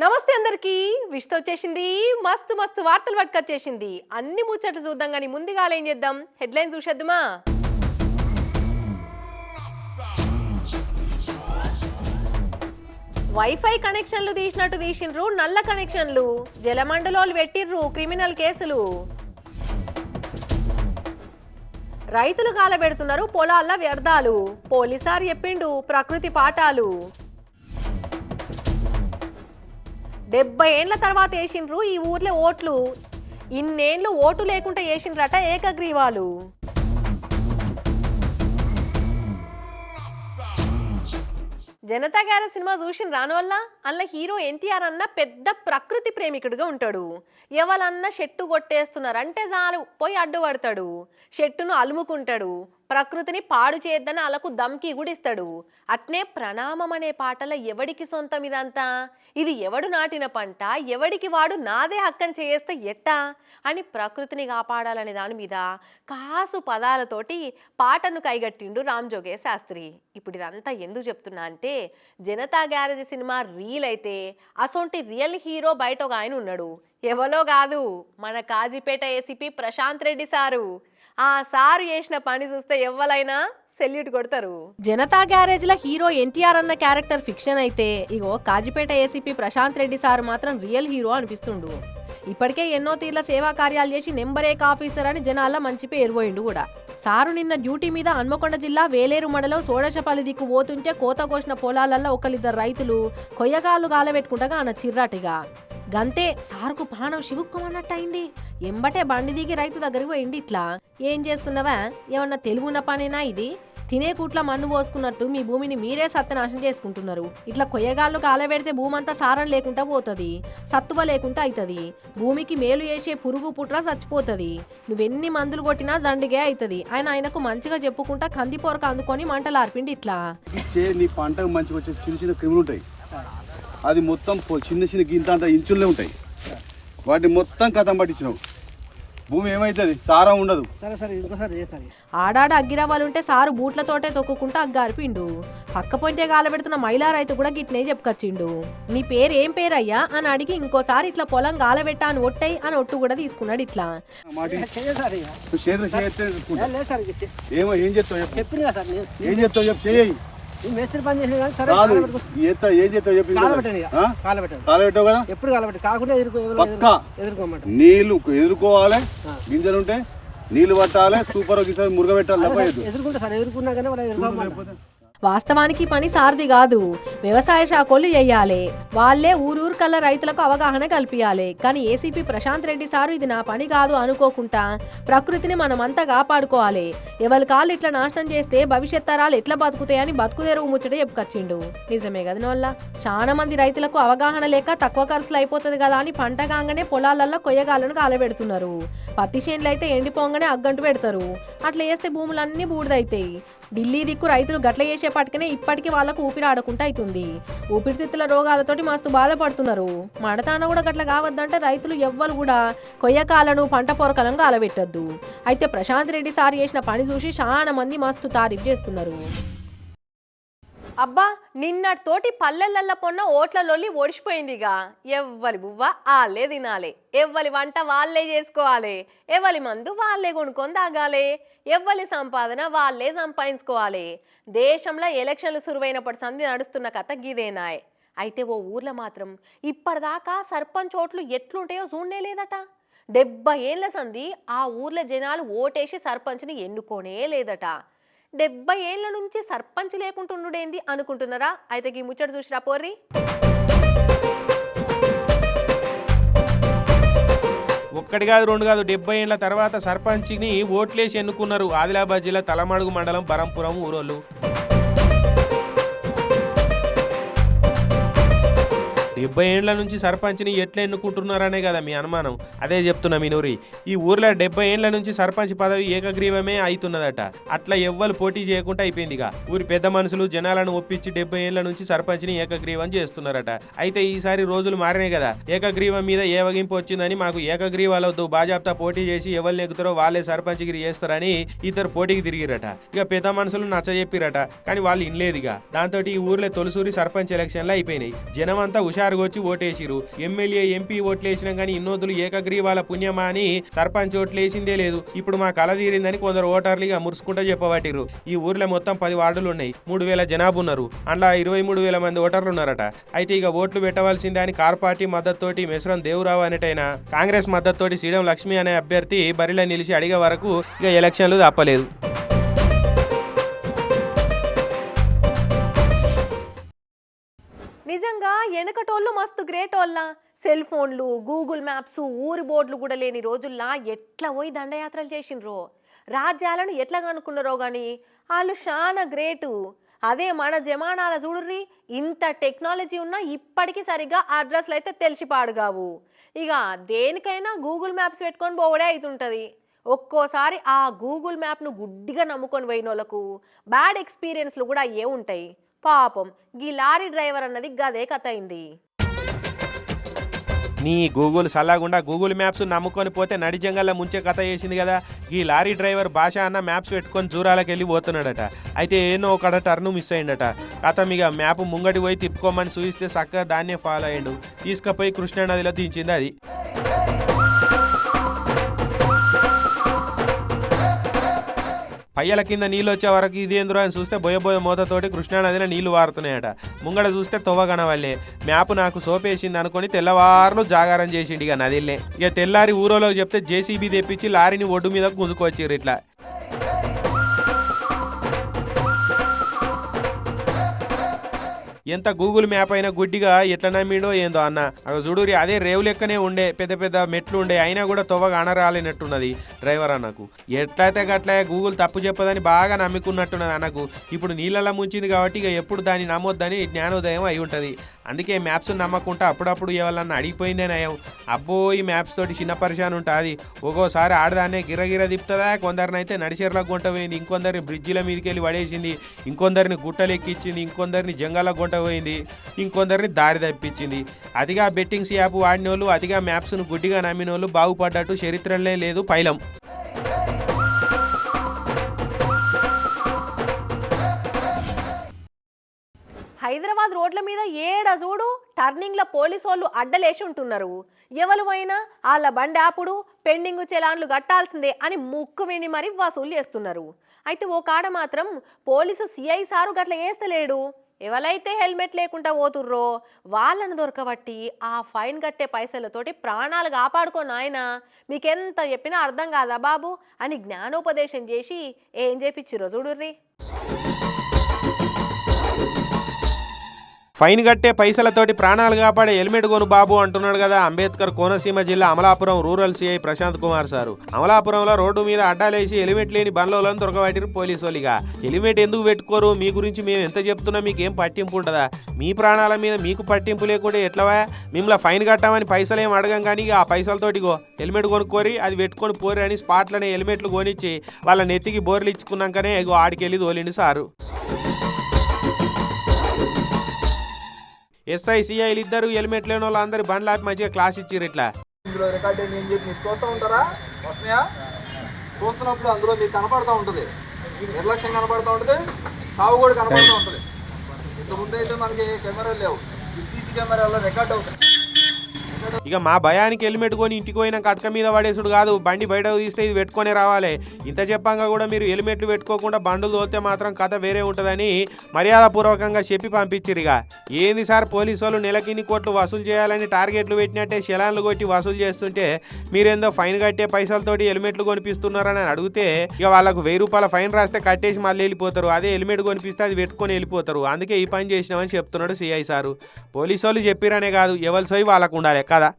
నమస్తే అందరికి. విష్తో వచ్చేసింది మస్తు మస్తు వార్తలు పట్టుకొచ్చేసింది. అన్ని ముచ్చట్లు చూద్దాం కానీ ముందుగా ఏం చేద్దాం? హెడ్లైన్ చూసేద్దామా? వైఫై కనెక్షన్లు తీసినట్టు తీసిండ్రు నల్ల కనెక్షన్లు. జలమండలోలు పెట్టిర్రు క్రిమినల్ కేసులు. రైతులు కాలబెడుతున్నారు పొలాల్లో వ్యర్థాలు. పోలీసారు చెప్పిండు ప్రకృతి పాఠాలు. డెబ్బై ఏండ్ల తర్వాత వేసిండ్రు ఈ ఊర్లో ఓట్లు. ఇన్నేళ్ళు ఓటు లేకుండా వేసిండ్రట ఏకగ్రీవాలు. జనతా గారి సినిమా చూసిన రాను వల్ల అల్ల హీరో ఎన్టీఆర్ అన్న పెద్ద ప్రకృతి ప్రేమికుడిగా ఉంటాడు. ఎవరన్నా షెట్టు కొట్టేస్తున్నారంటే చాలు పోయి అడ్డుపడతాడు. షెట్టును అలుముకుంటాడు. ప్రకృతిని పాడు చేయొద్దని అలకు దమ్కి గుడిస్తాడు. అట్నే ప్రణామం అనే పాటల ఎవడికి సొంతం ఇదంతా? ఇది ఎవడు నాటిన పంట? ఎవడికి వాడు నాదే హక్కని చేస్తే ఎట్టా? అని ప్రకృతిని కాపాడాలనే దాని మీద కాసు పదాలతోటి పాటను కైగట్టిండు రామ్ జోగే శాస్త్రి. ఇప్పుడు ఇదంతా ఎందుకు చెప్తున్నా అంటే జనతా గ్యారేజ్ సినిమా రీల్ అయితే అసొంటి రియల్ హీరో బయట ఒక ఆయన ఉన్నాడు. ఎవలో కాదు మన కాజీపేట ఏసీపీ ప్రశాంత్ రెడ్డి సారు. ఆ సారు చేసిన పని చూస్తే ఎవ్వలైనా సెల్యూట్ కొడతారు. జనతా గ్యారేజ్లో హీరో ఎన్టీఆర్ అన్న క్యారెక్టర్ ఫిక్షన్ అయితే ఇగో కాజీపేట ఏసీపీ ప్రశాంత్ రెడ్డి సార్ మాత్రం రియల్ హీరో అనిపిస్తుండు. ఇప్పటికే ఎన్నో తీర్ల సేవా కార్యాలు చేసి నెంబర్ ఏక్ ఆఫీసర్ అని జనాల మంచి పేరు పోయిండు కూడా. సారు నిన్న డ్యూటీ మీద హన్మకొండ జిల్లా వేలేరు మండలం సోడశపల్లి దిక్కు పోతుంటే కోత కోసిన పొలాలల్లో ఒకరిద్దరు రైతులు కొయ్యగాళ్ళు గాలబెట్టుకుంటగా ఆయన చిర్రాటిగా. గంతే సార్కు పానం శివుక్కమన్నట్టు అయింది ఎంబటే బండి దిగి రైతు దగ్గరికి పోయింది ఇట్లా. ఏం చేస్తున్నావా? ఏమన్నా తెలుగున్న పనేనా ఇది? తినే కూట్ల మన్ను పోసుకున్నట్టు మీ భూమిని మీరే సత్యనాశనం చేసుకుంటున్నారు. ఇట్లా కొయ్యగాళ్ళు కాలబెడితే భూమి అంతా సారం లేకుండా పోతుంది. సత్తువ లేకుండా అవుతుంది భూమికి మేలు చేసే పురుగు పుట్ర చచ్చిపోతుంది. నువ్వెన్ని మందులు కొట్టినా దండిగే అవుతుంది ఆయన ఆయనకు మంచిగా చెప్పుకుంటా కంది పొరక అందుకొని మంటలు ఆర్పిండి ఇట్లా నీ పంటకు మంచిగా వచ్చే చిన్న చిన్న క్రిములు ఉంటాయి. అది మొత్తం చిన్న చిన్న గింత అంత ఇంచుల్లే ఉంటాయి. వాటిని మొత్తం కథం పట్టించినావు భూమి ఏమవుతుంది సారం ఉండదు. సరే సరే ఇంకోసారి చేస్తాను. ఆడాడ అగ్గిరవ్వాలుంటే సారు బూట్లతోటే తొక్కుకుంటా అగ్గారిపిండు పక్క పొంటే గాలబెడుతున్న మహిళా రైతు కూడా గిట్నే చెప్పుకొచ్చిండు. నీ పేరు ఏం పేరయ్యా? అని అడిగి ఇంకోసారి ఇట్లా పొలం గాలబెట్టా అని ఒట్టై అని ఒట్టు కూడా తీసుకున్నాడు ఇట్లా. ఏ, చెప్తావు చెప్పు. ఏం చెప్తావు చేయి. మేస్త్రి పని చేసిన కానీ సరే కాదు. కాలబెట్టుకో. ఎంత ఏం చెప్తావు చెప్పు కాలబెట్టండి ఇక. ఆ? కాలబెట్టండి. కాలబెట్టావు కదా? ఎప్పుడు కాలబెట్టి కాకుండా ఎదుర్కో ఎవరు పక్కా. ఎదుర్కోమంట నీళ్ళు ఎదుర్కోవాలి గింజలు ఉంటే నీళ్ళు పట్టాలి సూపర్ ఒకసారి మురుగ పెట్టాలి తప్పలేదు ఎదుర్కొంటా సార్ ఎదుర్కొన్నా కానీ వాళ్ళు వాస్తవానికి పని సారది కాదు. వ్యవసాయ శాఖలు చెయ్యాలి వాళ్ళే ఊరూరు కల్లా రైతులకు అవగాహన కల్పించాలి కానీ ఏసీపీ ప్రశాంత్ రెడ్డి సారు ఇది నా పని కాదు అనుకోకుండా ప్రకృతిని మనమంతా కాపాడుకోవాలి. ఎవరి కాళ్ళు ఇట్లా నాశనం చేస్తే భవిష్యత్ తరాలు ఎట్లా బతుకుతాయని బతుకుదేరు ముచ్చట చెప్పుకొచ్చిండు. నిజమే కదా వల్ల చాలా మంది రైతులకు అవగాహన లేక తక్కువ ఖర్చులు అయిపోతుంది కదా అని పంట కాగానే పొలాలల్లో కొయ్యగాలను కాలబెడుతున్నారు. పత్తి చేనులు అయితే ఎండిపోగానే అగ్గంటు పెడతారు. అట్లా వేస్తే భూములన్నీ బూడిదైతాయి. ఢిల్లీ దిక్కు రైతులు గట్ల చేసేపాటికనే ఇప్పటికీ వాళ్ళకు ఊపిరి ఆడకుండా అవుతుంది ఊపిరితిత్తుల రోగాలతోటి మస్తు బాధపడుతున్నారు. మడతాన కూడా గట్ల కావద్దంటే రైతులు ఎవ్వరు కూడా కొయ్యకాలను పంట పొరకలను అలవెట్టద్దు అయితే ప్రశాంత్ రెడ్డి సార్ చేసిన పని చూసి చాలా మంది మస్తు తారీఫ్ చేస్తున్నారు. అబ్బా నిన్నటితోటి పల్లెలల్ల పొన్న ఓట్లలోని ఓడిచిపోయిందిగా ఎవ్వరి బువ్వ ఆళ్ళే తినాలి. ఎవ్వరి వంట వాళ్ళే చేసుకోవాలి. ఎవరి మందు వాళ్ళే కొనుక్కొని తాగాలి. ఎవ్వరి సంపాదన వాళ్ళే సంపాదించుకోవాలి. దేశంలో ఎలక్షన్లు సురువైనప్పటి సంధి నడుస్తున్న కథ గిదేనాయ్ అయితే ఓ ఊర్లో మాత్రం ఇప్పటిదాకా సర్పంచ్ ఓట్లు ఎట్లుంటాయో చూడనే లేదట. డెబ్బై ఏళ్ళ సంధి ఆ ఊర్లో జనాలు ఓటేసి సర్పంచ్ని ఎన్నుకోనే లేదట. డెబ్బై ఏళ్ళ నుంచి సర్పంచ్ లేకుంటుండేంది అనుకుంటున్నారా? అయితే ఈ ముచ్చట చూసిరా పోర్రి. ఒక్కటి కాదు రెండు కాదు డెబ్బై ఏళ్ళ తర్వాత సర్పంచ్ని ఓట్లేసి ఎన్నుకున్నారు. ఆదిలాబాద్ జిల్లా తలమడుగు మండలం బరంపురం ఊరోళ్ళు. డెబ్బై ఏండ్ల నుంచి సర్పంచ్ని ఎట్లా ఎన్నుకుంటున్నారనే కదా మీ అనుమానం. అదే చెప్తున్నా మీ నూరి ఈ ఊర్లో డెబ్బై ఏండ్ల నుంచి సర్పంచ్ పదవి ఏకగ్రీవమే అవుతున్నదట అట్లా ఎవ్వరు పోటీ చేయకుండా అయిపోయిందిగా. ఊరి పెద్ద మనుషులు జనాలను ఒప్పించి డెబ్బై ఏండ్ల నుంచి సర్పంచ్ని ఏకగ్రీవం చేస్తున్నారట. అయితే ఈసారి రోజులు మారినాయి కదా. ఏకగ్రీవం మీద ఏవగింపు వచ్చిందని మాకు ఏకగ్రీవాలొద్దు బాజాప్తా పోటీ చేసి ఎవరు నెగ్గుతారో వాళ్ళే సర్పంచ్గిరి చేస్తారని ఇద్దరు పోటీకి తిరిగిరట. ఇక పెద్ద మనుషులు నచ్చజెప్పిరట కానీ వాళ్ళు ఇన్లేదు ఇక దాంతో ఈ ఊర్లో తొలిసూరి సర్పంచ్ ఎలక్షన్లు అయిపోయినాయి. జనం అంతా హుషారు హుషారుగా వచ్చి ఓటేసిరు ఎమ్మెల్యే ఎంపీ ఓట్లు వేసినాం కానీ ఇన్నోదులు ఏకగ్రీవాల పుణ్యమా అని సర్పంచ్ ఓట్లేసిందే లేదు. ఇప్పుడు మా కళ తీరిందని కొందరు ఓటర్లు ఇక మురుసుకుంటూ చెప్పబట్టిరు ఈ ఊర్లో మొత్తం పది వార్డులు ఉన్నాయి మూడు వేల జనాభా ఉన్నారు. అందులో ఇరవై మూడు వేల మంది ఓటర్లు ఉన్నారట. అయితే ఇక ఓట్లు పెట్టవలసిందే అని కార్ పార్టీ మద్దతుతోటి మెసరం దేవరావు అనేటైనా కాంగ్రెస్ మద్దతుతోటి సీడం లక్ష్మి అనే అభ్యర్థి బరిలో నిలిచి అడిగే వరకు ఇక ఎలక్షన్లు తప్పలేదు. వెనకటోళ్ళు మస్తు గ్రేట్ వాళ్ళ. సెల్ ఫోన్లు గూగుల్ మ్యాప్స్ ఊరి బోర్డులు కూడా లేని రోజుల్లా ఎట్లా పోయి దండయాత్రలు చేసిండ్రో? రాజ్యాలను ఎట్లా కనుక్కున్నారో కానీ వాళ్ళు చాలా గ్రేటు అదే మన జమానాల చూడుర్రి ఇంత టెక్నాలజీ ఉన్నా ఇప్పటికీ సరిగ్గా అడ్రస్లు అయితే తెలిసిపాడు కావు ఇక దేనికైనా గూగుల్ మ్యాప్స్ పెట్టుకొని పోవడే అవుతుంటుంది ఒక్కోసారి ఆ గూగుల్ మ్యాప్ను గుడ్డిగా నమ్ముకొని పోయిన వాళ్ళకు బ్యాడ్ ఎక్స్పీరియన్స్లు కూడా ఏ ఉంటాయి? పాపం. గీ లారీ డ్రైవర్ అన్నది గదే కథ అయింది నీ గూగుల్ సలాగుండా గూగుల్ మ్యాప్స్ నమ్ముకొని పోతే నడిజంగల్లో ముంచే కథ చేసింది కదా. ఈ లారీ డ్రైవర్ భాష అన్న మ్యాప్స్ పెట్టుకొని జూరాలకు వెళ్ళి పోతున్నాడట. అయితే ఏనో ఒకడ టర్న్ మిస్ అయిందట కథ ఇక మ్యాప్ ముంగటి పోయి తిప్పుకోమని చూపిస్తే చక్కగా దాన్నే ఫాలో అయ్యిండు. తీసుకుపోయి కృష్ణానదిలో దించింది అది. పయ్యల కింద నీళ్ళు వచ్చే వరకు ఇదేంద్రో అని చూస్తే బొయ్య మూతతోటి కృష్ణానదిన నీళ్ళు వారుతున్నాయట. ముంగడ చూస్తే తొవ్వగనవల్లే మ్యాప్ నాకు సోపేసింది అనుకొని తెల్లవారులు జాగారం చేసిండు ఇక నదిలే ఇక తెల్లారి ఊరోలోకి చెప్తే జేసీబీ తెప్పించి లారీని ఒడ్డు మీద గుంజుకొచ్చిర్రు ఇట్లా. ఎంత గూగుల్ మ్యాప్ అయినా గుడ్డిగా ఎట్లా నమ్మిడో ఏందో అన్న. అక్కడ చూడురి అదే రేవు లెక్కనే ఉండే పెద్ద పెద్ద మెట్లు ఉండే అయినా కూడా తొవ్వగా అనరాలినట్టున్నది డ్రైవర్ అన్నకు. ఎట్లయితే గట్లా గూగుల్ తప్పు చెప్పదని బాగా నమ్ముకున్నట్టున్నది అన్నకు. ఇప్పుడు నీళ్ళలో ముంచింది కాబట్టి ఇక ఎప్పుడు దాన్ని నమ్మొద్దని జ్ఞానోదయం అయి ఉంటుంది. అందుకే మ్యాప్స్ నమ్మకుంటా అప్పుడప్పుడు ఎవరన్నా అడిగిపోయిందే నయం అబ్బో ఈ మ్యాప్స్ తోటి చిన్న పరిశాన్ ఉంటుంది. ఒక్కోసారి ఆడదాన్నే గిరగిర తిప్పుతుందా? కొందరినైతే నడిచేర్లకు గుంట పోయింది. ఇంకొందరిని బ్రిడ్జిల మీదకి వెళ్ళి పడేసింది. ఇంకొందరిని గుట్టలు ఎక్కించింది. ఇంకొందరిని జంగాల గుంట పోయింది. ఇంకొందరిని దారి తప్పించింది. అతిగా బెట్టింగ్స్ యాప్ వాడిన వాళ్ళు అతిగా మ్యాప్స్ను గుడ్డిగా నమ్మిన వాళ్ళు బాగుపడ్డట్టు చరిత్రలే లేదు పైలం. హైదరాబాద్ రోడ్ల మీద ఏడ చూడు టర్నింగ్ల పోలీసు వాళ్ళు అడ్డలేసి ఉంటున్నారు. ఎవరు అయినా వాళ్ళ బండి ఆపుడు పెండింగ్ చలాన్లు కట్టాల్సిందే అని ముక్కు విని మరీ వసూలు చేస్తున్నారు. అయితే ఓ కాడ మాత్రం పోలీసు సిఐ సారు గట్ల వేస్తలేడు ఎవరైతే హెల్మెట్ లేకుండా పోతుర్రో వాళ్ళను దొరకబట్టి ఆ ఫైన్ కట్టే పైసలతోటి ప్రాణాలు కాపాడుకో నాయన. మీకెంత చెప్పినా అర్థం కాదా బాబు అని జ్ఞానోపదేశం చేసి ఏం చేపించిరో చూడుర్రి. ఫైన్ కట్టే పైసలతోటి ప్రాణాలు కాపాడే హెల్మెట్ కొను బాబు అంటున్నాడు కదా అంబేద్కర్ కోనసీమ జిల్లా Amalapuram rural CI Prashant Kumar sir. అమలాపురంలో రోడ్డు మీద అడ్డాలేసి హెల్మెట్ లేని బండ్లను దొరకబట్టిరు పోలీసు వాళ్ళిగా హెల్మెట్ ఎందుకు పెట్టుకోరు? మీ గురించి మేము ఎంత చెప్తున్నా మీకు ఏం పట్టింపు ఉంటుందా మీ ప్రాణాల మీద మీకు పట్టింపు లేకుంటే ఎట్లవా? మిమ్మల్ని ఫైన్ కట్టామని పైసలు ఏం అడగం కానీ ఇక ఆ పైసలతోటిగో హెల్మెట్ కొనుక్కోరి అది పెట్టుకొని పోరి అని స్పాట్లోనే హెల్మెట్లు కొనిచ్చి వాళ్ళ నెత్తికి బోర్లు ఇచ్చుకున్నాకనే ఇగో ఆడికెళ్ళి తోలిండు సారు. ఎస్ఐ సిఐలు ఇద్దరు హెల్మెట్ లేని వాళ్ళు అందరు బండ్లు ఆపి మంచిగా క్లాస్ ఇచ్చిర్రు ఇట్లా. ఇందులో రికార్డ్ అయింది చెప్పి మీరు చూస్తూ ఉంటారా? వస్తున్నాయా? చూస్తున్నప్పుడు అందులో మీకు కనపడతా ఉంటుంది. నిర్లక్ష్యం కనపడతా ఉంటుంది. సాగు కూడా కనపడతా ఉంటుంది. ఇంతకుముందు అయితే మనకి కెమెరాలు లేవు. ఈ సీసీ కెమెరాలో రికార్డ్ అవుతుంది ఇక మా భయానికి హెల్మెట్ కొని ఇంటికి పోయిన కట్క మీద పడేసుడు కాదు. బండి బయటకు తీస్తే ఇది పెట్టుకొని రావాలి. ఇంత చెప్పంగా కూడా మీరు హెల్మెట్లు పెట్టుకోకుండా బండ్లు తోలితే మాత్రం కథ వేరే ఉంటుందని మర్యాదపూర్వకంగా చెప్పి పంపించిరు ఇక. ఏంది సార్ పోలీసు వాళ్ళు నెలకిన్ని కోట్లు వసూలు చేయాలని టార్గెట్లు పెట్టినట్టే శలాన్లు కొట్టి వసూలు చేస్తుంటే మీరేందో ఫైన్ కట్టే పైసలతోటి హెల్మెట్లు కొనిపిస్తున్నారని అడిగితే ఇక వాళ్ళకు వెయ్యి రూపాయల ఫైన్ రాస్తే కట్టేసి మళ్ళీ వెళ్ళిపోతారు. అదే హెల్మెట్ కొనిపిస్తే అది పెట్టుకొని వెళ్ళిపోతారు. అందుకే ఈ పని చేసినామని చెప్తున్నాడు సిఐ సారు. పోలీసు వాళ్ళు చెప్పిరనే కాదు ఎవరి సోయి వాళ్ళకు ఉండాలి. కదా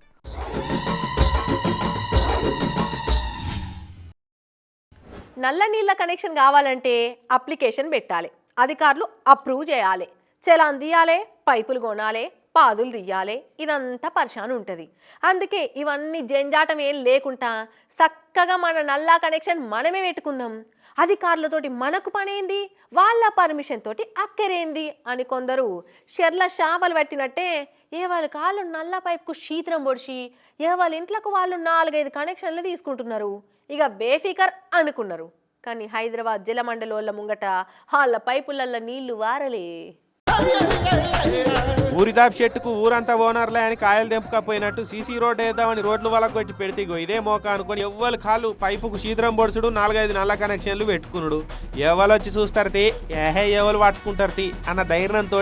నల్ల నీళ్ళ కనెక్షన్ కావాలంటే అప్లికేషన్ పెట్టాలి. అధికారులు అప్రూవ్ చేయాలి. చలాన్ తీయాలి పైపులు కొనాలి పాదులు తీయాలి ఇదంతా పరిశాన్ ఉంటుంది. అందుకే ఇవన్నీ జంజాటం ఏం లేకుండా చక్కగా మన నల్లా కనెక్షన్ మనమే పెట్టుకుందాం. అధికారులతోటి మనకు పనేంది? వాళ్ళ పర్మిషన్ తోటి అక్కరేంది? అని కొందరు షెర్ల షాపలు పెట్టినట్టే ఏ వాళ్ళ కాళ్ళు నల్ల పైపుకు శీతలం పొడిచి ఏ వాళ్ళ ఇంట్లోకి వాళ్ళు నాలుగైదు కనెక్షన్లు తీసుకుంటున్నారు. ఇక బేఫికర్ అనుకున్నారు. కానీ హైదరాబాద్ జలమండలోళ్ళ ముంగట వాళ్ళ పైపులల్ల నీళ్ళు వారలే. ఊరిదాపు చెట్టుకు ఊరంతా ఓనర్లే అని కాయలు తెంపకపోయినట్టు సీసీ రోడ్ వేద్దామని రోడ్లు వాళ్ళకు కొట్టి పెడితే ఇదే మోక అనుకొని ఎవ్వరు కాళ్ళు పైపుకు శీద్రం పొడుచుడు నాలుగైదు నల్ల కనెక్షన్లు పెట్టుకునుడు. ఎవరు వచ్చి చూస్తారు తి? ఏహే ఎవరు పట్టుకుంటారు తి? అన్న ధైర్యంతో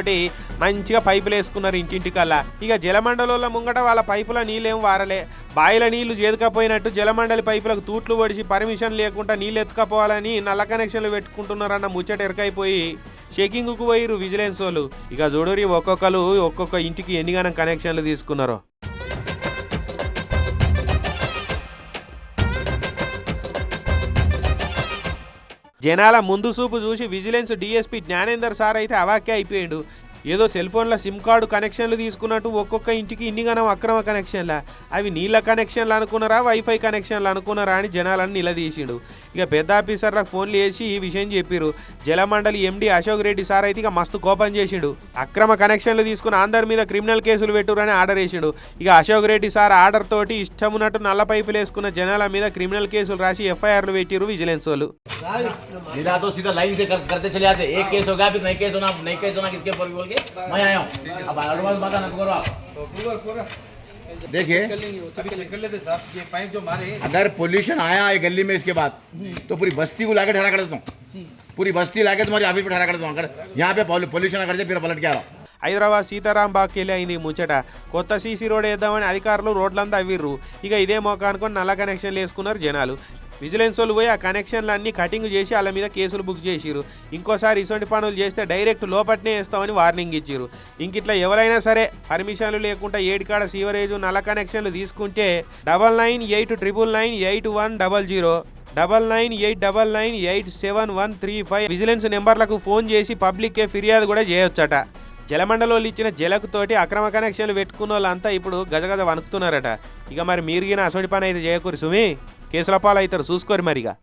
మంచిగా పైపులు వేసుకున్నారు ఇంటింటికల్లా. ఇక జలమండలంలో ముంగట వాళ్ళ పైపుల నీళ్ళేం వారలే. బాయిల నీళ్ళు చేదుకపోయినట్టు జలమండలి పైపులకు తూట్లు పొడిచి పర్మిషన్ లేకుండా నీళ్ళు ఎత్తుకపోవాలని నల్ల కనెక్షన్లు పెట్టుకుంటున్నారన్న ముచ్చట ఎరకైపోయి షేకింగ్కు పోయిరు విజిలెన్స్ వాళ్ళు. ఇక చూడరి ఒక్కొక్కరు ఒక్కొక్క ఇంటికి ఎన్నిగానం కనెక్షన్లు తీసుకున్నారో. జనాల ముందు చూపు చూసి విజిలెన్స్ డిఎస్పీ జ్ఞానేందర్ సార్ అయితే అవాక్య అయిపోయాడు. ఏదో సెల్ ఫోన్ల సిమ్ కార్డు కనెక్షన్లు తీసుకున్నట్టు ఒక్కొక్క ఇంటికి ఇన్నిగానం అక్రమ కనెక్షన్ల అవి నీళ్ళ కనెక్షన్లు అనుకున్నారా వైఫై కనెక్షన్లు అనుకున్నారా అని జనాలను నిలదీసిండు ఇక పెద్ద ఆఫీసర్లకు ఫోన్లు చేసి ఈ విషయం చెప్పిరు జలమండలి ఎండి అశోక్ రెడ్డి సార్ అయితే ఇక మస్తు కోపం చేసిండు అక్రమ కనెక్షన్లు తీసుకుని అందరి మీద క్రిమినల్ కేసులు పెట్టురని ఆర్డర్ వేసిండు ఇక అశోక్ రెడ్డి సార్ ఆర్డర్ తోటి ఇష్టం ఉన్నట్టు నల్ల పైపులు వేసుకున్న జనాల మీద క్రిమినల్ కేసులు రాసి ఎఫ్ఐఆర్లు పెట్టిరు విజిలెన్స్ వాళ్ళు सीधा तो सीधा लाइन से कर, करते चले जाते एक केस हो गया फिर नहीं केस होना नहीं केस होना किसके ऊपर भी बोल के मैं आया हूँ अब एडवांस बात ना करो आप देखिए अगर पोल्यूशन आया है गली में इसके बाद तो पूरी बस्ती को लाके ठहरा कर देता हूँ पूरी बस्ती लाके तुम्हारी ऑफिस पे ठहरा कर देता हूँ अगर यहाँ पे पोल्यूशन अगर से फिर पलट के आ रहा हूँ హైదరాబాద్ సీతారాం బాగ్కెళ్ళి అయింది ఈ ముచ్చట కొత్త సీసీ రోడ్ వేద్దామని అధికారులు రోడ్లంతా అవ్విర్రు ఇక ఇదే మోక అనుకొని నల్ల కనెక్షన్లు వేసుకున్నారు జనాలు విజిలెన్స్ వాళ్ళు పోయి ఆ కనెక్షన్లు అన్ని కటింగ్ చేసి వాళ్ళ మీద కేసులు బుక్ చేసిరు ఇంకోసారి ఇటువంటి పనులు చేస్తే డైరెక్ట్ లోపట్నే వేస్తామని వార్నింగ్ ఇచ్చారు ఇంక ఇట్లా ఎవరైనా సరే పర్మిషన్లు లేకుండా ఏడికాడ సీవరేజ్ నల్ల కనెక్షన్లు తీసుకుంటే double nine eight triple nine eight one double zero double nine eight double nine eight seven one three five vigilance నెంబర్లకు ఫోన్ చేసి పబ్లిక్కే ఫిర్యాదు కూడా చేయొచ్చట. జలమండలి ఇచ్చిన జలకుతోటి అక్రమ కనెక్షన్లు పెట్టుకున్న వాళ్ళంతా ఇప్పుడు గజగజ వణుకుతున్నారట. ఇక మరి మీరు గిన పని అయితే చేయకూరు సుమి? కేసుల పాలు చూసుకోరు మరిగా.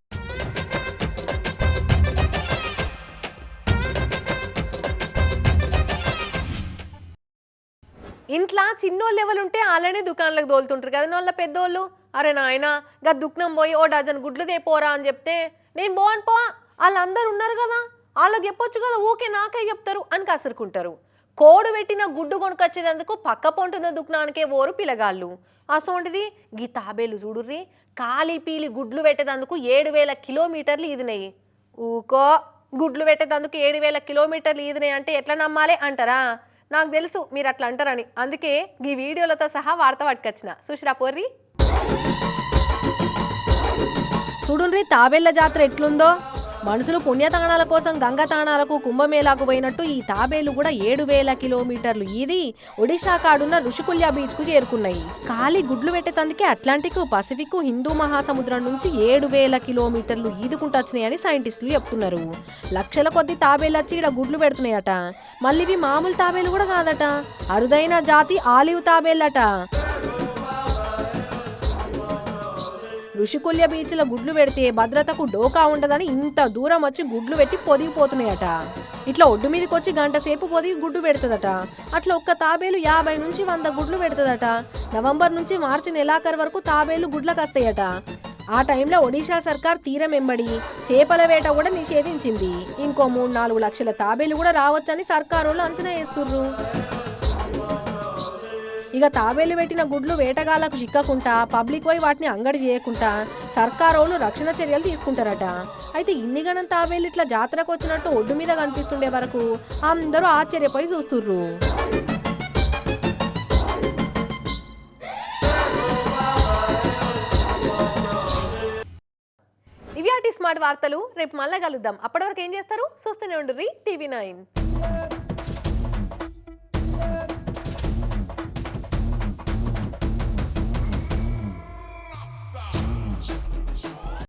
ఇంట్లో చిన్నోళ్ళు ఎవరుంటే అలానే దుకాణాలకు దోలుతుంటారు కదా వాళ్ళ పెద్దోళ్ళు? అరే నాయన గా దుఃఖం పోయి ఓ డజన్ గుడ్లు తేపోరా అని చెప్తే నేను బాగుని పో వాళ్ళందరూ ఉన్నారు కదా వాళ్ళకి చెప్పొచ్చు కదా ఊకే నాకే చెప్తారు అని కసురుకుంటారు. కోడు పెట్టిన గుడ్డు కొనుకొచ్చేదందుకు పక్క పొంటున్న దుకాణానికే ఓరు పిలగాళ్ళు. అసోంటిది గీ తాబేలు చూడుర్రి కాలి పీలి గుడ్లు పెట్టేదందుకు ఏడు వేల కిలోమీటర్లు ఈదినాయి. ఊకో గుడ్లు పెట్టేదందుకు ఏడు వేల కిలోమీటర్లు ఈదినాయి అంటే ఎట్లా నమ్మాలి అంటారా? నాకు తెలుసు మీరు అట్లా అంటారని. అందుకే ఈ వీడియోలతో సహా వార్త పట్టుకొచ్చిన. సుష్రా పోర్రి? చూడుండ్రి తాబేళ్ళ జాతర ఎట్లుందో? మనుషులు పుణ్యతాణాల కోసం గంగ తాణాలకు కుంభమేళాకు పోయినట్టు ఈ తాబేలు కూడా ఏడు వేల కిలోమీటర్లు. ఇది ఒడిషా కాడున్న ఋషికుల్య బీచ్కు చేరుకున్నాయి. ఖాళీ గుడ్లు పెట్టేతందుకే అట్లాంటిక్ పసిఫిక్ హిందూ మహాసముద్రం నుంచి ఏడు వేల కిలోమీటర్లు ఈదుకుంటూ వచ్చినాయని సైంటిస్టులు చెప్తున్నారు. లక్షల కొద్ది తాబేలు వచ్చి ఇక్కడ గుడ్లు పెడుతున్నాయట. మళ్ళీ ఇవి మామూలు తాబేలు కూడా కాదట. అరుదైన జాతి ఆలివ్ తాబేళ్ళట. ఋషికుల్య బీచ్లో గుడ్లు పెడితే భద్రతకు డోకా ఉండదని ఇంత దూరం వచ్చి గుడ్లు పెట్టి పొదిగిపోతున్నాయట. ఇట్లా ఒడ్డు మీదకి వచ్చి గంట సేపు పొదిగి గుడ్డు పెడుతుందట. అట్లా ఒక్క తాబేలు యాభై నుంచి వంద గుడ్లు పెడుతుందట. నవంబర్ నుంచి మార్చి నెలాఖరు వరకు తాబేలు గుడ్లకు వస్తాయట ఆ టైంలో ఒడిషా సర్కార్ తీరం వెంబడి చేపల వేట కూడా నిషేధించింది. ఇంకో మూడు నాలుగు లక్షల తాబేలు కూడా రావచ్చని సర్కారు అంచనా వేస్తుర్రు. ఇక తాబేలు పెట్టిన గుడ్లు వేటగాళ్ళకు చిక్కకుండా పబ్లిక్ పోయి వాటిని అంగడి చేయకుండా సర్కారోళ్ళు రక్షణ చర్యలు తీసుకుంటారట. అయితే ఇన్ని గణం తాబేలు ఇట్లా జాతరకు వచ్చినట్టు ఒడ్డు మీద కనిపిస్తుండే వరకు అందరూ ఆశ్చర్యపోయి చూస్తుర్రు. ఇవి స్మార్ట్ వార్తలు. రేపు మళ్ళా కలుద్దాం. అప్పటివరకు ఏం చేస్తారు? చూస్తూనే ఉండు టీవీ నైన్.